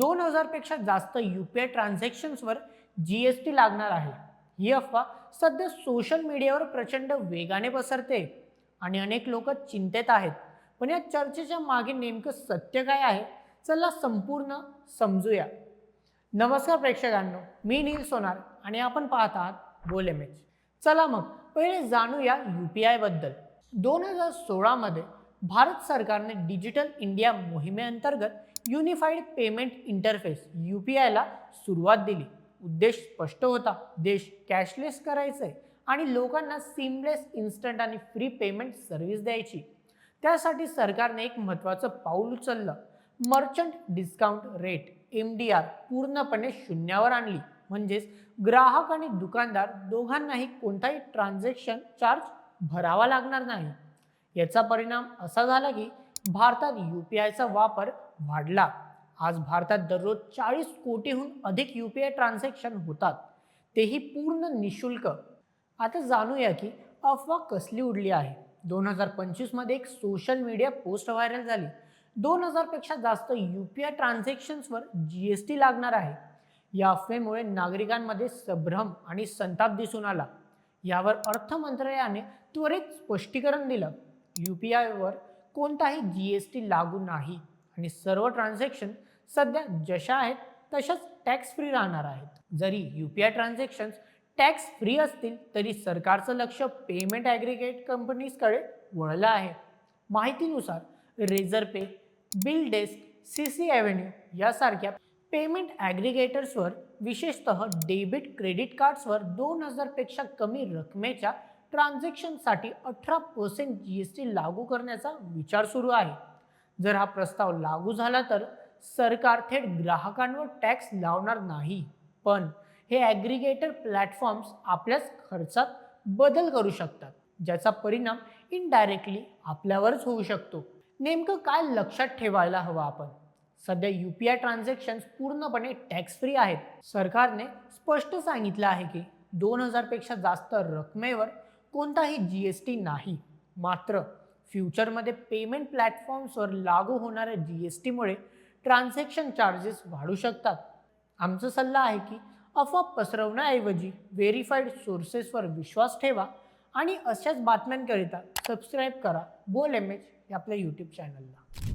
दोन हजारपेक्षा जास्त यू पी आय ट्रान्झॅक्शन्सवर जी एस टी लागणार आहे. ही अफवा सध्या सोशल मीडियावर प्रचंड वेगाने पसरते आणि अनेक लोक चिंतेत आहेत. पण या चर्चेच्या मागे नेमकं सत्य काय आहे चला संपूर्ण समजूया. नमस्कार प्रेक्षकांनो मी नील सोनार आणि आपण पाहत आहात बोल एम एच चला मग पहिले जाणूया यू पी आयबद्दल दोन हजार सोळामध्ये भारत सरकारने डिजिटल इंडिया मोहिमेअंतर्गत unified payment interface U P आयला सुरुवात दिली. उद्देश स्पष्ट होता. देश कॅशलेस करायचं आणि लोकांना सिमलेस इन्स्टंट आणि फ्री पेमेंट सर्व्हिस द्यायची. त्यासाठी सरकारने एक महत्त्वाचं पाऊल उचललं. Merchant discount rate M D R पूर्णपणे शून्यावर आणली. म्हणजेच ग्राहक आणि दुकानदार दोघांनाही कोणताही ट्रान्झॅक्शन चार्ज भरावा लागणार नाही. याचा परिणाम असा झाला की भारतात यू पी आयचा वापर वाढला. आज भारतात दररोज चाळीस कोटीहून अधिक यू पी आय ट्रान्झॅक्शन होतात. तेही पूर्ण निशुल्क. आता जाणूया की अफवा कसली उडली आहे. दोन हजार पंचवीसमध्ये एक सोशल मीडिया पोस्ट व्हायरल झाली. दोन हजारपेक्षा जास्त यू पी आय ट्रान्झॅक्शन्सवर जी एस टी लागणार आहे. या अफवेमुळे नागरिकांमध्ये संभ्रम आणि संताप दिसून आला. यावर अर्थ मंत्रालयाने त्वरित स्पष्टीकरण दिलं. यू पी आयवर कोणताही जी एस टी लागू नाही. आणि सर्व ट्रान्झॅक्शन सध्या जशा आहेत तशाच टॅक्स फ्री राहणार आहेत. जरी U P I transactions tax free असतील तरी सरकारचं लक्ष पेमेंट ॲग्रिगेट कंपनीजकडे वळलं आहे. माहितीनुसार Razorpay BillDesk C C Avenue यासारख्या पेमेंट ॲग्रिगेटर्सवर विशेषतः डेबिट क्रेडिट कार्ड्सवर दोन हजारपेक्षा कमी रकमेच्या ट्रान्झॅक्शनसाठी अठरा पर्सेंट जी एस टी लागू करण्याचा विचार सुरू आहे. जर हा प्रस्ताव लागू झाला तर सरकार थेट ग्राहकांवर टॅक्स लावणार नाही. पण हे ॲग्रिगेटर प्लॅटफॉर्म्स आपल्याच खर्चात बदल करू शकतात ज्याचा परिणाम इनडायरेक्टली आपल्यावरच होऊ शकतो. नेमकं काय लक्षात ठेवायला हवं आपण? सध्या यू पी आय ट्रान्झॅक्शन्स पूर्णपणे टॅक्स फ्री आहेत. सरकारने स्पष्ट सांगितलं आहे की दोन हजारपेक्षा जास्त रकमेवर कोणताही जी एस टी नाही. मात्र फ्युचरमध्ये पेमेंट प्लॅटफॉर्म्सवर लागू होणाऱ्या जी एस टीमुळे ट्रान्झॅक्शन चार्जेस वाढू शकतात. आमचा सल्ला आहे की अफवा पसरवण्याऐवजी व्हेरीफाईड सोर्सेसवर विश्वास ठेवा आणि अशाच बातम्यांकरिता सबस्क्राईब करा. बोल एम एच या आपल्या यूट्यूब चॅनलला